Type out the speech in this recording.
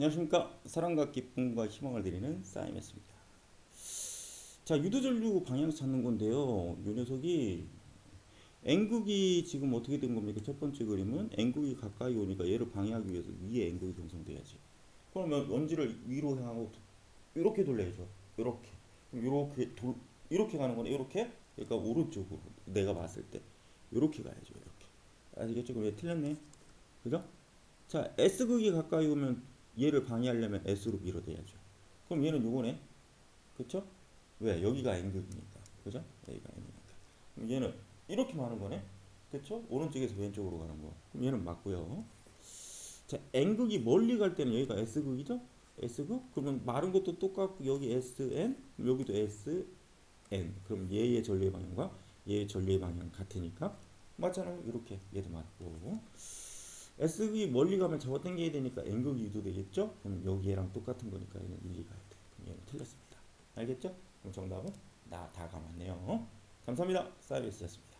안녕하십니까. 사랑과 기쁨과 희망을 드리는 싸임했습니다. 자 유도전류 방향 찾는 건데요. 요 녀석이 N극이 지금 어떻게 된 겁니까? 첫 번째 그림은 N극이 가까이 오니까 얘를 방해하기 위해서 위에 N극이 형성돼야지. 그러면 원지를 위로 향하고 이렇게 돌려야죠. 이렇게. 이렇게 돌 이렇게 가는 거네. 이렇게? 그러니까 오른쪽으로 내가 봤을 때 이렇게 가야죠. 이렇게. 아시겠죠? 얘 틀렸네. 그죠? 자 S극이 가까이 오면 얘를 방해하려면 S로 밀어대야죠. 그럼 얘는 요거네. 그쵸? 왜? 여기가 N극이니까. 그죠? 여기가 N이니까. 그럼 얘는 이렇게 하는 거네. 그쵸? 오른쪽에서 왼쪽으로 가는 거. 그럼 얘는 맞고요. 자, N극이 멀리 갈 때는 여기가 S극이죠? S극? 그러면 마른 것도 똑같고 여기 SN, 여기도 SN. 그럼 얘의 전류의 방향과 얘의 전류의 방향 같으니까 맞잖아요. 이렇게 얘도 맞고. S극이 멀리 가면 잡아당겨야 되니까 N극이 유도되겠죠? 그럼 여기 얘랑 똑같은 거니까 얘는 일리 가야 돼. 그럼 얘는 틀렸습니다. 알겠죠? 그럼 정답은 나다 감았네요. 감사합니다. 사이비스였습니다.